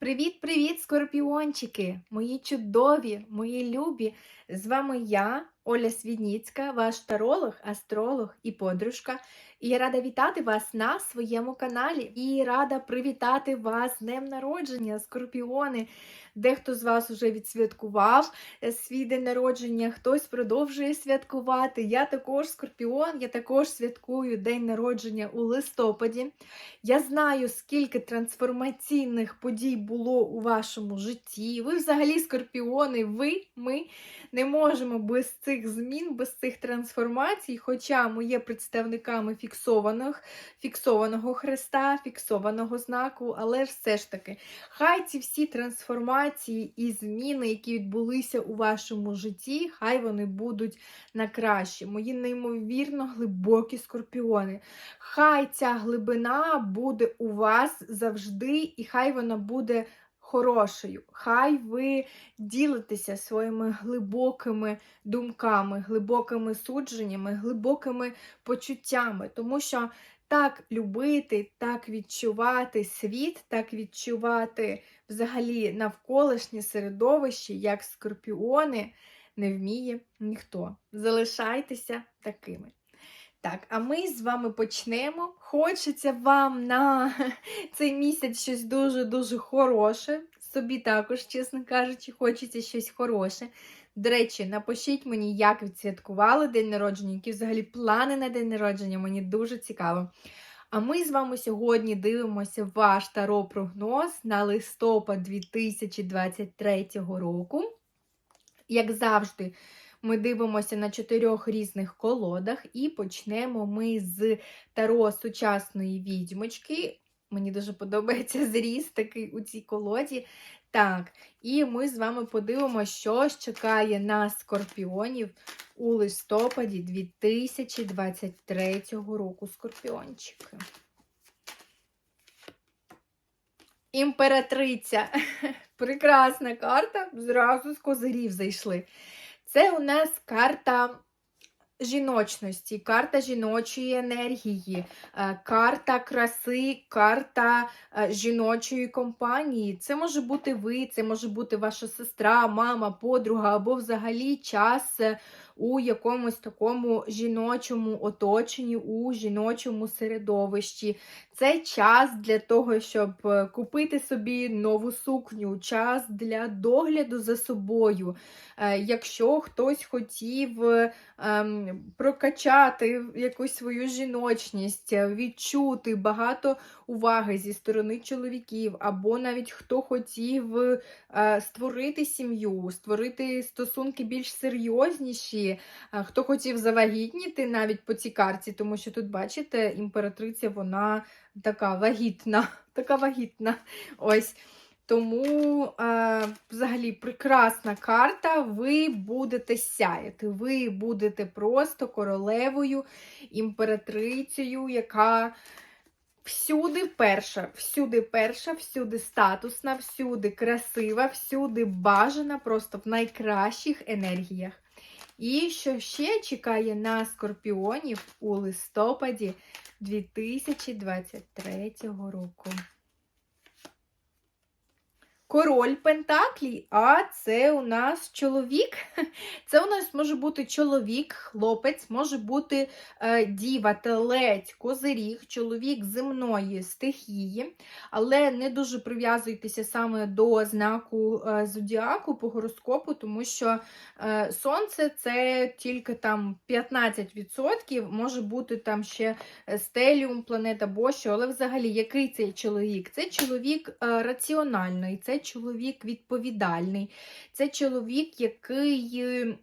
Привіт-привіт, скорпіончики! Мої чудові, мої любі! З вами я, Оля Свідніцька, ваш таролог, астролог і подружка. І я рада вітати вас на своєму каналі і рада привітати вас з днем народження, скорпіони. Дехто з вас вже відсвяткував е, свій день народження, хтось продовжує святкувати. Я також скорпіон, я також святкую день народження у листопаді. Я знаю, скільки трансформаційних подій було у вашому житті. Ви взагалі скорпіони, ви, ми не можемо без цих змін, без цих трансформацій, хоча ми є представниками фіксованих, фіксованого хреста, фіксованого знаку, але ж все ж таки, хай ці всі трансформації і зміни, які відбулися у вашому житті, хай вони будуть на краще. Мої неймовірно глибокі скорпіони. Хай ця глибина буде у вас завжди, і хай вона буде хорошою. Хай ви ділитеся своїми глибокими думками, глибокими судженнями, глибокими почуттями, тому що так любити, так відчувати світ, так відчувати взагалі навколишнє середовище, як скорпіони, не вміє ніхто. Залишайтеся такими. Так, а ми з вами почнемо. Хочеться вам на цей місяць щось дуже-дуже хороше. Собі також, чесно кажучи, хочеться щось хороше. До речі, напишіть мені, як відсвяткували день народження, які взагалі плани на день народження, мені дуже цікаво. А ми з вами сьогодні дивимося ваш таро-прогноз на листопад 2023 року. Як завжди, ми дивимося на чотирьох різних колодах, і почнемо ми з таро сучасної відьмочки. Мені дуже подобається зріст такий у цій колоді. Так, і ми з вами подивимося, що ж чекає на скорпіонів у листопаді 2023 року скорпіончики. Імператриця. Прекрасна карта. Зразу з козирів зайшли. Це у нас карта жіночності, карта жіночої енергії, е, карта краси, карта е, жіночої компанії. Це може бути ви, це може бути ваша сестра, мама, подруга, або взагалі час е, у якомусь такому жіночому оточенні, у жіночому середовищі. Це час для того, щоб купити собі нову сукню, час для догляду за собою. Якщо хтось хотів ем, прокачати якусь свою жіночність, відчути багато уваги зі сторони чоловіків, або навіть хто хотів створити сім'ю, створити стосунки більш серйозніші, хто хотів завагітніти навіть по цій карті, тому що тут, бачите, імператриця, вона така вагітна, така вагітна. Ось. Тому, е, взагалі, прекрасна карта, ви будете сяяти. Ви будете просто королевою, імператрицею, яка всюди перша, всюди перша, всюди статусна, всюди красива, всюди бажана, просто в найкращих енергіях. І що ще чекає на скорпіонів у листопаді 2023 року? Король Пентаклі, а це у нас чоловік. Це у нас може бути чоловік, хлопець, може бути е, діва, телець, козиріг, чоловік земної стихії, але не дуже прив'язуйтеся саме до знаку е, зодіаку по гороскопу, тому що е, сонце це тільки там 15%, може бути там ще стеліум, планета Бощо, але взагалі який цей чоловік? Це чоловік е, раціональний. це чоловік відповідальний, це чоловік, який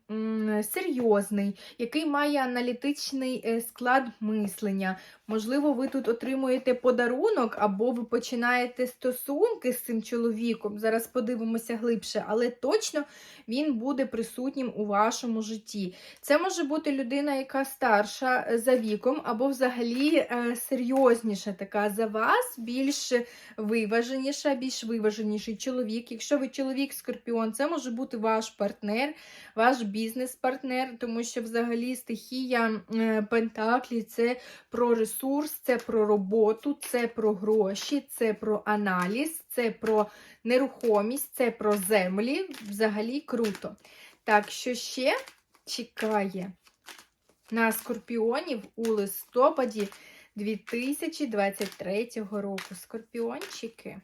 серйозний, який має аналітичний е, склад мислення. Можливо, ви тут отримуєте подарунок, або ви починаєте стосунки з цим чоловіком. Зараз подивимося глибше, але точно він буде присутнім у вашому житті. Це може бути людина, яка старша е, за віком, або взагалі е, серйозніша така за вас, більш виваженіша, більш виваженіший чоловік. Якщо ви чоловік скорпіон, це може бути ваш партнер, ваш бізнес-партнер, тому що взагалі стихія е, Пентаклі це про ресурс, це про роботу, це про гроші, це про аналіз це про нерухомість, це про землі. Взагалі круто. Так, що ще чекає на скорпіонів у листопаді 2023 року. Скорпіончики.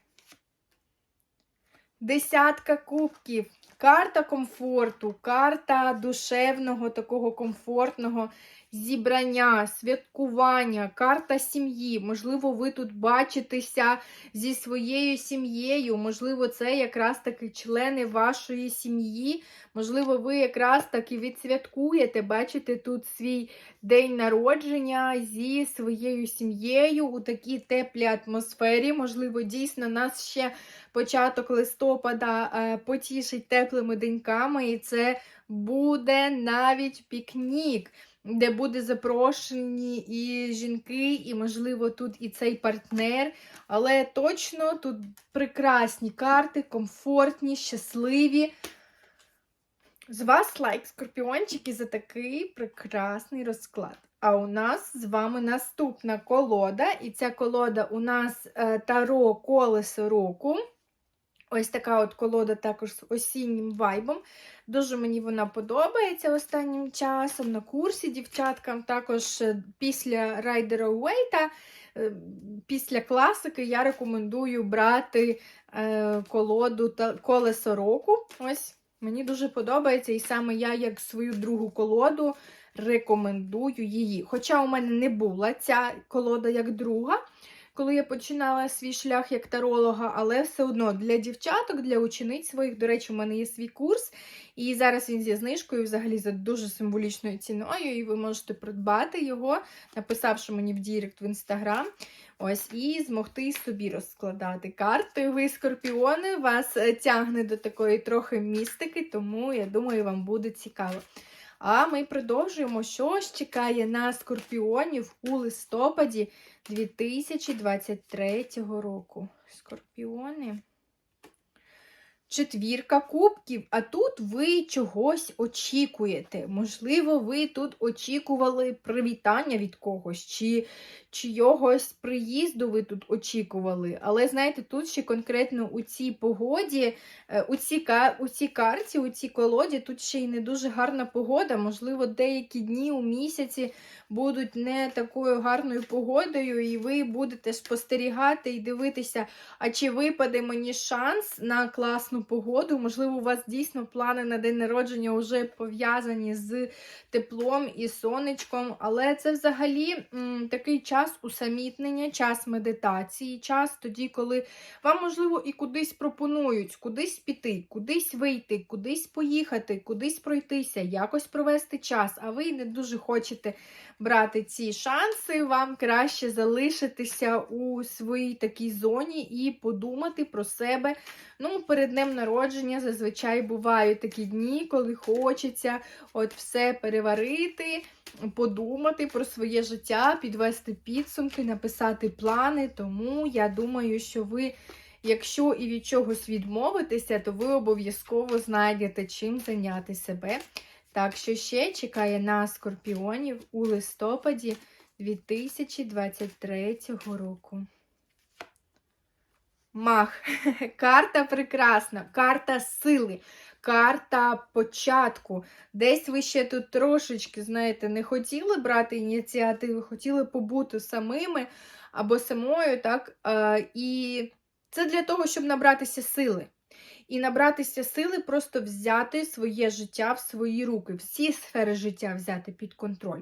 Десятка кубків. Карта комфорту, карта душевного, такого комфортного зібрання, святкування, карта сім'ї. Можливо, ви тут бачитеся зі своєю сім'єю. Можливо, це якраз таки члени вашої сім'ї. Можливо, ви якраз таки відсвяткуєте, бачите тут свій день народження зі своєю сім'єю у такій теплій атмосфері. Можливо, дійсно нас ще початок листопада е, потішить теплими деньками, і це буде навіть пікнік, де буде запрошені і жінки, і, можливо, тут і цей партнер. Але точно тут прекрасні карти, комфортні, щасливі. З вас лайк, скорпіончики, за такий прекрасний розклад. А у нас з вами наступна колода, і ця колода у нас е, Таро Колесо року. Ось така от колода також з осіннім вайбом. Дуже мені вона подобається останнім часом. На курсі дівчаткам також е, після Райдера Уейта, е, після класики я рекомендую брати е, колоду колесо року. Ось Мені дуже подобається, і саме я, як свою другу колоду, рекомендую її. Хоча у мене не була ця колода як друга, коли я починала свій шлях як таролога, але все одно для дівчаток, для учениць своїх, до речі, у мене є свій курс, і зараз він зі знижкою, взагалі за дуже символічною ціною, і ви можете придбати його, написавши мені в Дірект в інстаграм. Ось, і змогти собі розкладати карти. Ви, скорпіони, вас е, тягне до такої трохи містики, тому я думаю, вам буде цікаво. А ми продовжуємо, що ж чекає на скорпіонів у листопаді 2023 року. Скорпіони. Четвірка кубків, а тут ви чогось очікуєте. Можливо, ви тут очікували привітання від когось, чи чийогось приїзду ви тут очікували. Але, знаєте, тут ще конкретно у цій погоді, е, у цій, у цій карті, у цій колоді, тут ще й не дуже гарна погода. Можливо, деякі дні у місяці будуть не такою гарною погодою, і ви будете спостерігати і дивитися, а чи випаде мені шанс на класну погоду. Можливо, у вас дійсно плани на день народження вже пов'язані з теплом і сонечком, але це взагалі м, такий час усамітнення, час медитації, час тоді, коли вам, можливо, і кудись пропонують, кудись піти, кудись вийти, кудись поїхати, кудись пройтися, якось провести час, а ви не дуже хочете брати ці шанси, вам краще залишитися у своїй такій зоні і подумати про себе. Ну, перед днем народження зазвичай бувають такі дні, коли хочеться от все переварити, подумати про своє життя, підвести підсумки, написати плани. Тому я думаю, що ви. Якщо і від чогось відмовитеся, то ви обов'язково знайдете чим зайняти себе. Так, що ще чекає на скорпіонів у листопаді 2023 року. Мах. Карта прекрасна, карта сили, карта початку. Десь ви ще тут трошечки, знаєте, не хотіли брати ініціативи, хотіли побути самими або самою, так? І це для того, щоб набратися сили і набратися сили, просто взяти своє життя в свої руки, всі сфери життя взяти під контроль.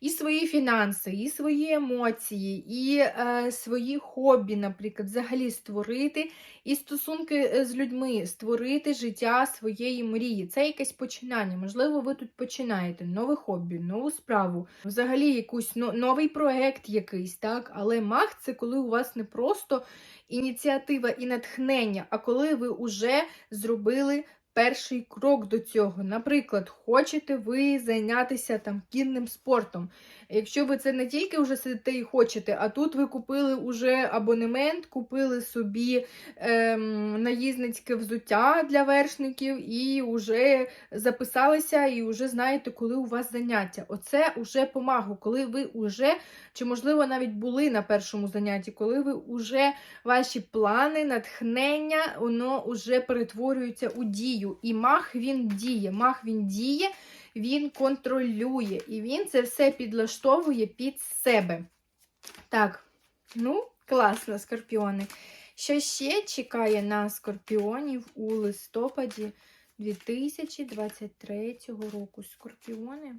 І свої фінанси, і свої емоції, і е, свої хобі, наприклад, взагалі створити, і стосунки е, з людьми, створити життя своєї мрії. Це якесь починання. Можливо, ви тут починаєте нове хобі, нову справу, взагалі якийсь новий проект якийсь, так? Але мах це коли у вас не просто ініціатива і натхнення, а коли ви вже зробили перший крок до цього. Наприклад, хочете ви зайнятися там кінним спортом. Якщо ви це не тільки вже сидите і хочете, а тут ви купили уже абонемент, купили собі ем, наїзницьке взуття для вершників і вже записалися, і вже знаєте, коли у вас заняття. Оце вже помагу, коли ви вже, чи можливо навіть були на першому занятті, коли ви вже ваші плани, натхнення, воно вже перетворюється у дію. І мах він діє. Мах він діє, він контролює. І він це все підлаштовує під себе. Так, ну, класно, скорпіони. Що ще чекає на скорпіонів у листопаді 2023 року? Скорпіони.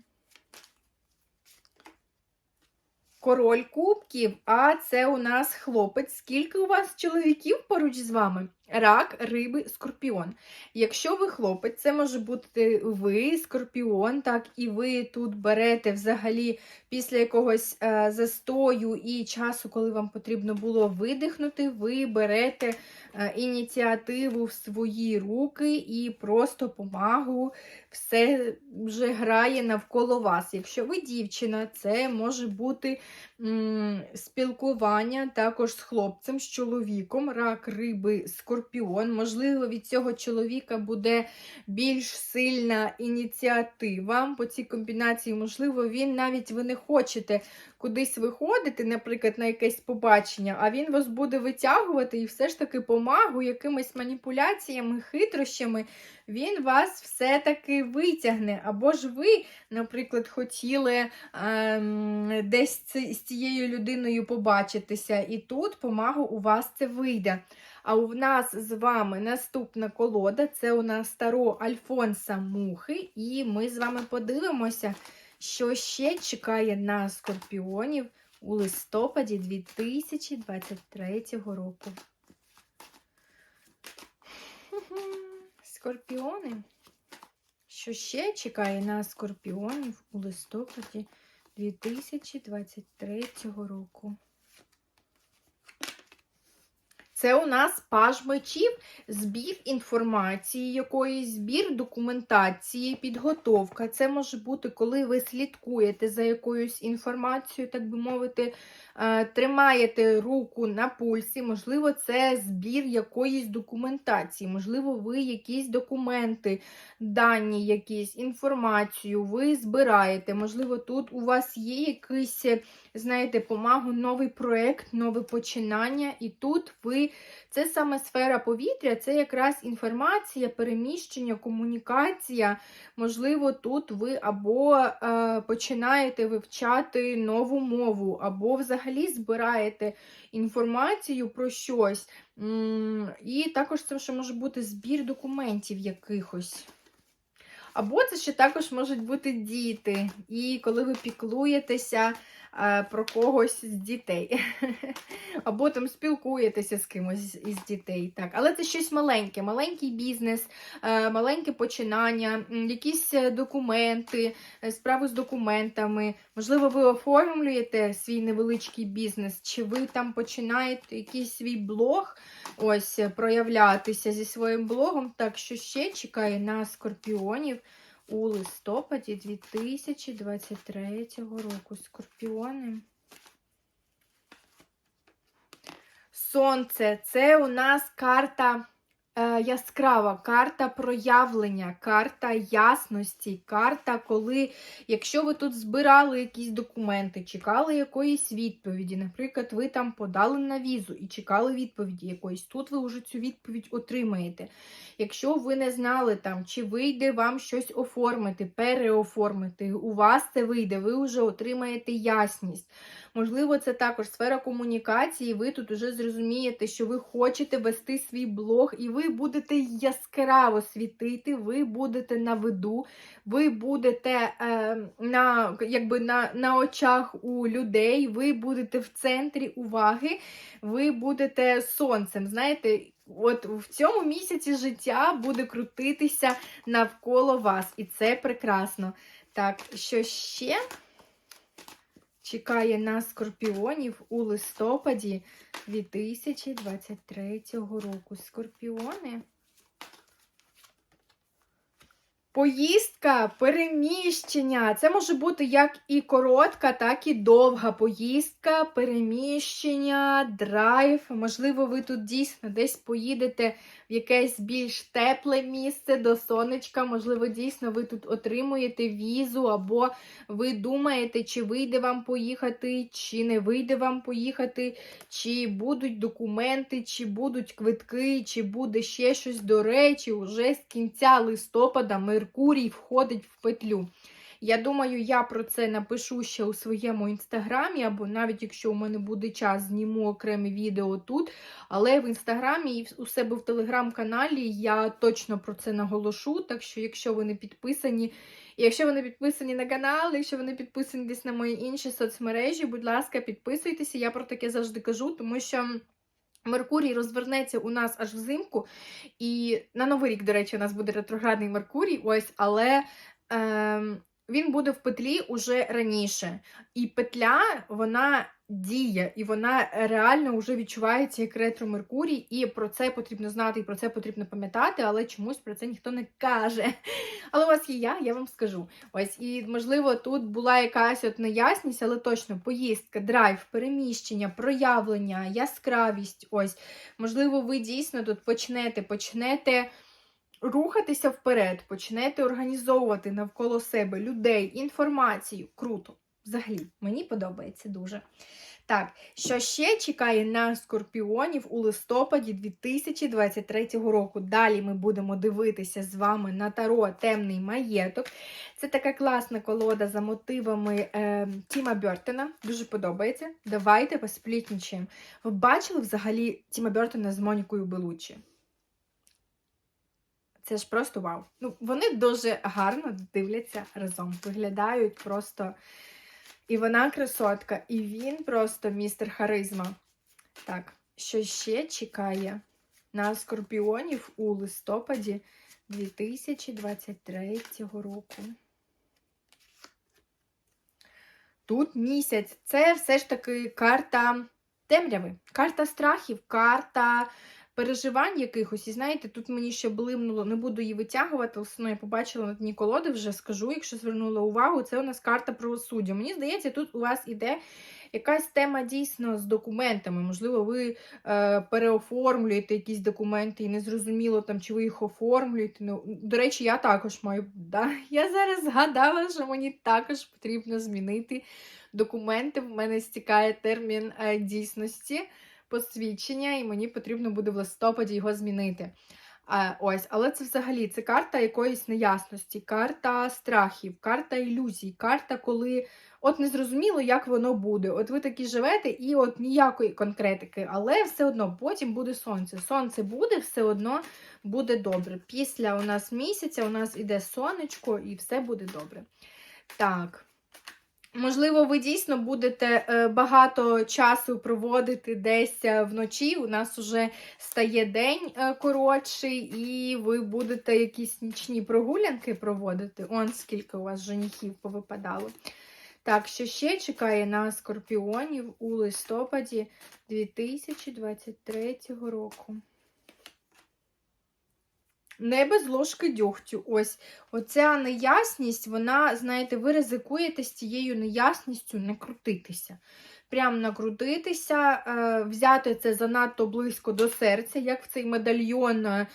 Король кубків, а це у нас хлопець. Скільки у вас чоловіків поруч з вами? Рак, риби, скорпіон. Якщо ви хлопець, це може бути ви, скорпіон, так, і ви тут берете взагалі після якогось е, застою і часу, коли вам потрібно було видихнути, ви берете е, ініціативу в свої руки і просто помагу все вже грає навколо вас. Якщо ви дівчина, це може бути м, спілкування також з хлопцем, з чоловіком, рак, риби, скорпіон. Можливо, від цього чоловіка буде більш сильна ініціатива по цій комбінації. Можливо, він навіть ви не хочете кудись виходити, наприклад, на якесь побачення, а він вас буде витягувати і все ж таки помагу якимись маніпуляціями, хитрощами, він вас все-таки витягне. Або ж ви, наприклад, хотіли ем, десь з цією людиною побачитися, і тут помагу у вас це вийде. А у нас з вами наступна колода це у нас старо Альфонса Мухи, і ми з вами подивимося, що ще чекає на скорпіонів у листопаді 2023 року. Скорпіони. Що ще чекає на скорпіонів у листопаді 2023 року? Це у нас паж мечів, збір інформації, якоїсь збір документації, підготовка. Це може бути, коли ви слідкуєте за якоюсь інформацією, так би мовити, тримаєте руку на пульсі, можливо, це збір якоїсь документації, можливо, ви якісь документи, дані, якісь інформацію ви збираєте. Можливо, тут у вас є якийсь, знаєте, помагу, новий проєкт, нове починання, і тут ви це саме сфера повітря, це якраз інформація, переміщення, комунікація. Можливо, тут ви або е, починаєте вивчати нову мову, або взагалі збираєте інформацію про щось. І також це ще може бути збір документів якихось. Або це ще також можуть бути діти. І коли ви піклуєтеся е, про когось з дітей. Або там спілкуєтеся з кимось із дітей. Так. Але це щось маленьке, маленький бізнес, е, маленьке починання, якісь е, документи, справи з документами. Можливо, ви оформлюєте свій невеличкий бізнес, чи ви там починаєте якийсь свій блог ось проявлятися зі своїм блогом. Так що ще чекає на скорпіонів у листопаді 2023 року. Скорпіони. Сонце це у нас карта яскрава, карта проявлення, карта ясності, карта, коли, якщо ви тут збирали якісь документи, чекали якоїсь відповіді, наприклад, ви там подали на візу і чекали відповіді якоїсь, тут ви вже цю відповідь отримаєте. Якщо ви не знали, там, чи вийде вам щось оформити, переоформити, у вас це вийде, ви вже отримаєте ясність. Можливо, це також сфера комунікації, ви тут вже зрозумієте, що ви хочете вести свій блог, і ви будете яскраво світити, ви будете на виду, ви будете е, на, якби на, на очах у людей, ви будете в центрі уваги, ви будете сонцем. Знаєте, от в цьому місяці життя буде крутитися навколо вас, і це прекрасно. Так, що ще? Чекає на скорпіонів у листопаді 2023 року. Скорпіони. Поїздка, переміщення. Це може бути як і коротка, так і довга поїздка, переміщення, драйв. Можливо, ви тут дійсно десь поїдете в якесь більш тепле місце до сонечка. Можливо, дійсно ви тут отримуєте візу, або ви думаєте, чи вийде вам поїхати, чи не вийде вам поїхати, чи будуть документи, чи будуть квитки, чи буде ще щось. До речі, уже з кінця листопада Меркурій входить в петлю. Я думаю, я про це напишу ще у своєму інстаграмі, або навіть якщо у мене буде час, зніму окреме відео тут. Але в інстаграмі і у себе в телеграм-каналі я точно про це наголошу. Так що, якщо ви не підписані, якщо ви не підписані на канал, якщо ви не підписані десь на мої інші соцмережі, будь ласка, підписуйтеся. Я про таке завжди кажу, тому що. Меркурій розвернеться у нас аж взимку, і на Новий рік, до речі, у нас буде ретроградний Меркурій, ось, але е, він буде в петлі уже раніше. І петля, вона діє, і вона реально вже відчувається як ретро Меркурій, і про це потрібно знати, і про це потрібно пам'ятати, але чомусь про це ніхто не каже. Але у вас є я, я вам скажу. Ось, і можливо, тут була якась от неясність, але точно поїздка, драйв, переміщення, проявлення, яскравість. Ось, можливо, ви дійсно тут почнете, почнете. Рухатися вперед, почнете організовувати навколо себе людей, інформацію. Круто. Взагалі, мені подобається дуже. Так, що ще чекає на скорпіонів у листопаді 2023 року? Далі ми будемо дивитися з вами на таро Темний маєток. Це така класна колода за мотивами е, Тіма Бертона. Дуже подобається. Давайте посплітнічаємо. Ви бачили взагалі Тіма Бертона з Монікою Белучі? Це ж просто вау. Ну, вони дуже гарно дивляться разом. Виглядають просто. І вона красотка, і він просто містер харизма. Так, що ще чекає на скорпіонів у листопаді 2023 року? Тут місяць. Це все ж таки карта темряви, карта страхів, карта переживань якихось. І знаєте, тут мені ще блимнуло, не буду її витягувати, але я побачила на дні колоди, вже скажу, якщо звернула увагу, це у нас карта правосуддя. Мені здається, тут у вас іде якась тема дійсно з документами. Можливо, ви е, переоформлюєте якісь документи і не зрозуміло, там, чи ви їх оформлюєте. Ну, До речі, я також маю. Да? Я зараз згадала, що мені також потрібно змінити документи. В мене стікає термін е, дійсності посвідчення, і мені потрібно буде в листопаді його змінити. Ось, Але це взагалі це карта якоїсь неясності, карта страхів, карта ілюзій, карта, коли от не зрозуміло, як воно буде. От ви такі живете, і от ніякої конкретики, але все одно потім буде сонце. Сонце буде, все одно буде добре. Після у нас місяця у нас іде сонечко, і все буде добре. Так. Можливо, ви дійсно будете е, багато часу проводити десь е, вночі. У нас вже стає день е, коротший, і ви будете якісь нічні прогулянки проводити. Он скільки у вас женихів повипадало. Так, що ще чекає на скорпіонів у листопаді 2023 року. Не без ложки дьогтю. Ось оця неясність, вона, знаєте, ви ризикуєте з цією неясністю не крутитися. Прям накрутитися, е, взяти це занадто близько до серця, як в цей медальйон, е,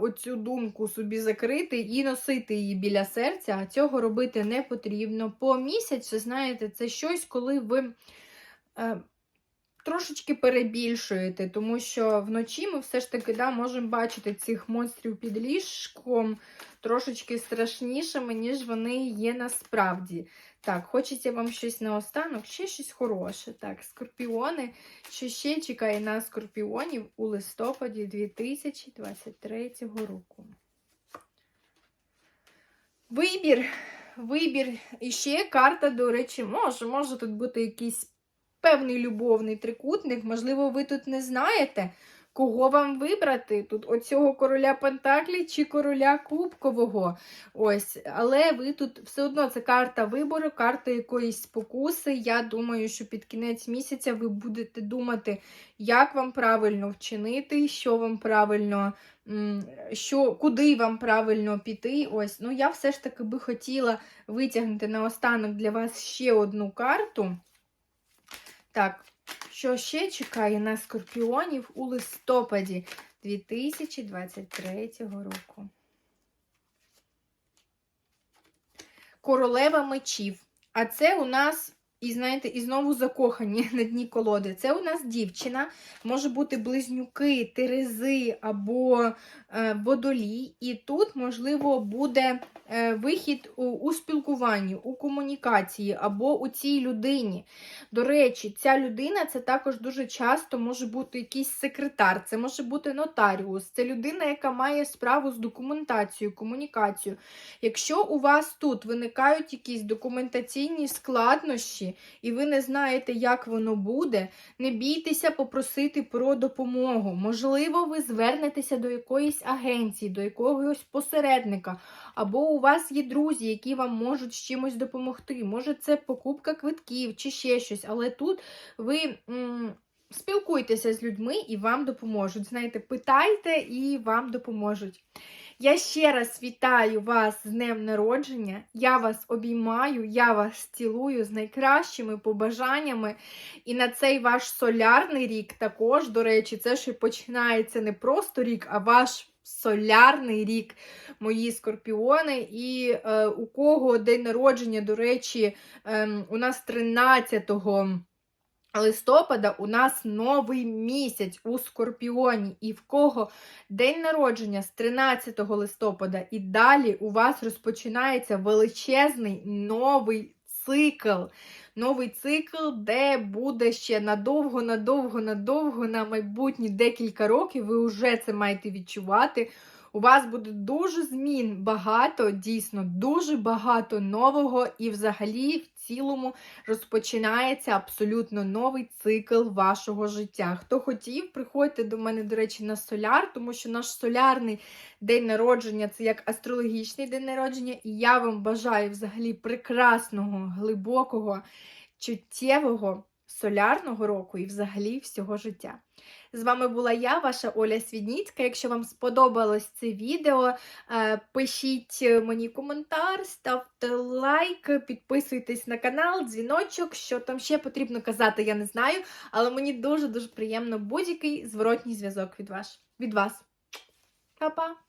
оцю думку собі закрити і носити її біля серця, а цього робити не потрібно. По місяцю, знаєте, це щось, коли ви. Трошечки перебільшуєте, тому що вночі ми все ж таки да, можемо бачити цих монстрів під ліжком трошечки страшнішими, ніж вони є насправді. Так, хочеться вам щось наостанок, ще щось хороше. Так, скорпіони, що ще чекає на скорпіонів у листопаді 2023 року. Вибір. Вибір. І ще карта, до речі, може, може тут бути якийсь певний любовний трикутник, можливо, ви тут не знаєте, кого вам вибрати? Тут оцього короля Пентаклі чи короля Кубкового. Ось, але ви тут все одно це карта вибору, карта якоїсь спокуси. Я думаю, що під кінець місяця ви будете думати, як вам правильно вчинити, що вам правильно, що, куди вам правильно піти. Ось, ну я все ж таки би хотіла витягнути наостанок для вас ще одну карту. Так, що ще чекає на скорпіонів у листопаді 2023 року? Королева мечів. А це у нас, і знаєте, і знову закохані на дні колоди. Це у нас дівчина, може бути близнюки, терези або водолій. І тут, можливо, буде е, вихід у спілкуванні, у комунікації або у цій людині. До речі, ця людина це також дуже часто може бути якийсь секретар, це може бути нотаріус, це людина, яка має справу з документацією, комунікацією. Якщо у вас тут виникають якісь документаційні складнощі, і ви не знаєте, як воно буде, не бійтеся попросити про допомогу. Можливо, ви звернетеся до якоїсь агенції, до якогось посередника, або у вас є друзі, які вам можуть з чимось допомогти. Може, це покупка квитків чи ще щось, але тут ви. м, Спілкуйтеся з людьми і вам допоможуть. Знаєте, питайте і вам допоможуть. Я ще раз вітаю вас з днем народження. Я вас обіймаю, я вас цілую з найкращими побажаннями. І на цей ваш солярний рік також, до речі, це ще починається не просто рік, а ваш солярний рік, мої скорпіони. І е, у кого день народження, до речі, ем, у нас 13 листопада у нас новий місяць у Скорпіоні. І в кого день народження з 13 листопада і далі у вас розпочинається величезний новий цикл. Новий цикл, де буде ще надовго, надовго, надовго, на майбутні декілька років. Ви вже це маєте відчувати. У вас буде дуже змін багато, дійсно, дуже багато нового, і взагалі в цілому розпочинається абсолютно новий цикл вашого життя. Хто хотів, приходьте до мене, до речі, на соляр, тому що наш солярний день народження це як астрологічний день народження, і я вам бажаю взагалі прекрасного, глибокого, чуттєвого солярного року і взагалі всього життя. З вами була я, ваша Оля Свідніцька. Якщо вам сподобалось це відео, е, пишіть мені коментар, ставте лайк, підписуйтесь на канал, дзвіночок, що там ще потрібно казати, я не знаю. Але мені дуже-дуже приємно будь-який зворотній зв'язок від вас. Від вас. Па-па!